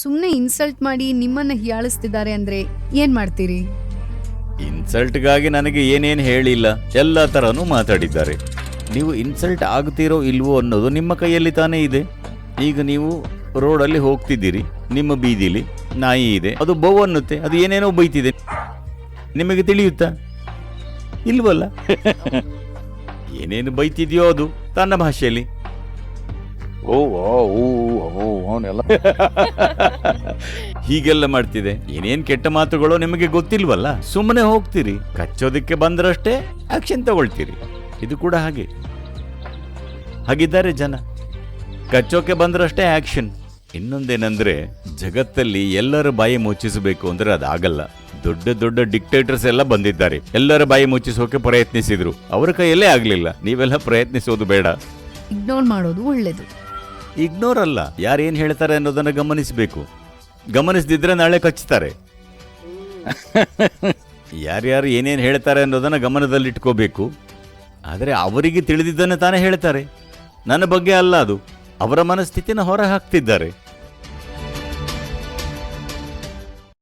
ಸುಮ್ನೆ ಇನ್ಸಲ್ಟ್ ಮಾಡಿ ನಿಮ್ಮನ್ನ ಹೀಯಾಳಿಸ್ತಿದ್ದಾರೆ ಅಂದ್ರೆ ಏನ್ ಮಾಡ್ತೀರಿ? ಇನ್ಸಲ್ಟ್ಗಾಗಿ ನನಗೆ ಏನೇನು ಹೇಳಿಲ್ಲ, ಎಲ್ಲ ಥರನೂ ಮಾತಾಡಿದ್ದಾರೆ. ನೀವು ಇನ್ಸಲ್ಟ್ ಆಗ್ತೀರೋ ಇಲ್ವೋ ಅನ್ನೋದು ನಿಮ್ಮ ಕೈಯಲ್ಲಿ ತಾನೇ ಇದೆ. ಈಗ ನೀವು ರೋಡಲ್ಲಿ ಹೋಗ್ತಿದ್ದೀರಿ, ನಿಮ್ಮ ಬೀದಿಲಿ ನಾಯಿ ಇದೆ, ಅದು ಬೌ ಅನ್ನುತ್ತೆ, ಅದು ಏನೇನೋ ಬೈತಿದೆ. ನಿಮಗೆ ತಿಳಿಯುತ್ತಾ? ಇಲ್ವಲ್ಲ? ಏನೇನು ಬೈತಿದೆಯೋ ಅದು, ತನ್ನ ಭಾಷೆಯಲ್ಲಿ. ಓ ಓ ಓ ಓ ಅವನೆಲ್ಲ. ಹೀಗೆಲ್ಲ ಮಾಡ್ತಿದೆ. ಏನೇನ್ ಕೆಟ್ಟ ಮಾತುಗಳು ನಿಮಗೆ ಗೊತ್ತಿಲ್ವಲ್ಲ? ಸುಮ್ಮನೆ ಹೋಗ್ತೀರಿ. ಕಚ್ಚೋದಕ್ಕೆ ಬಂದ್ರಷ್ಟೇ ಆಕ್ಷನ್ ತಗೊಳ್ತೀರಿ. ಇದು ಕೂಡ ಹಾಗೆ. ಹಾಗಿದ್ದಾರೆ ಜನ. ಕಚ್ಚೋಕೆ ಬಂದ್ರಷ್ಟೇ ಆಕ್ಷನ್ ಇನ್ನೊಂದೇನಂದ್ರೆ ಜಗತ್ತಲ್ಲಿ ಎಲ್ಲರ ಬಾಯಿ ಮುಚ್ಚಿಸಬೇಕು ಅಂದ್ರೆ ಅದಾಗಲ್ಲ. ದೊಡ್ಡ ದೊಡ್ಡ ಡಿಕ್ಟೇಟರ್ಸ್ ಎಲ್ಲ ಬಂದಿದ್ದಾರೆ. ಎಲ್ಲರ ಬಾಯಿ ಮುಚ್ಚಿಸೋಕೆ ಪ್ರಯತ್ನಿಸಿದ್ರು. ಅವರ ಕೈಯಲ್ಲೇ ಆಗ್ಲಿಲ್ಲ. ನೀವೆಲ್ಲ ಪ್ರಯತ್ನಿಸೋದು ಬೇಡ. ಇಗ್ನೋರ್ ಮಾಡೋದು ಒಳ್ಳೇದು. ಇಗ್ನೋರ್ ಅಲ್ಲ. ಯಾರೇನ್ ಹೇಳ್ತಾರೆ ಅನ್ನೋದನ್ನ ಗಮನಿಸಬೇಕು. ಗಮನಿಸದಿದ್ರೆ ನಾಳೆ ಕಚ್ತಾರೆ. ಯಾರ್ಯಾರು ಏನೇನು ಹೇಳ್ತಾರೆ ಅನ್ನೋದನ್ನ ಗಮನದಲ್ಲಿಟ್ಕೋಬೇಕು. ಆದರೆ ಅವರಿಗೆ ತಿಳಿದಿದ್ದನ್ನು ತಾನೇ ಹೇಳ್ತಾರೆ. ನನ್ನ ಬಗ್ಗೆ ಅಲ್ಲ ಅದು. ಅವರ ಮನಸ್ಥಿತಿನ ಹೊರ ಹಾಕ್ತಿದ್ದಾರೆ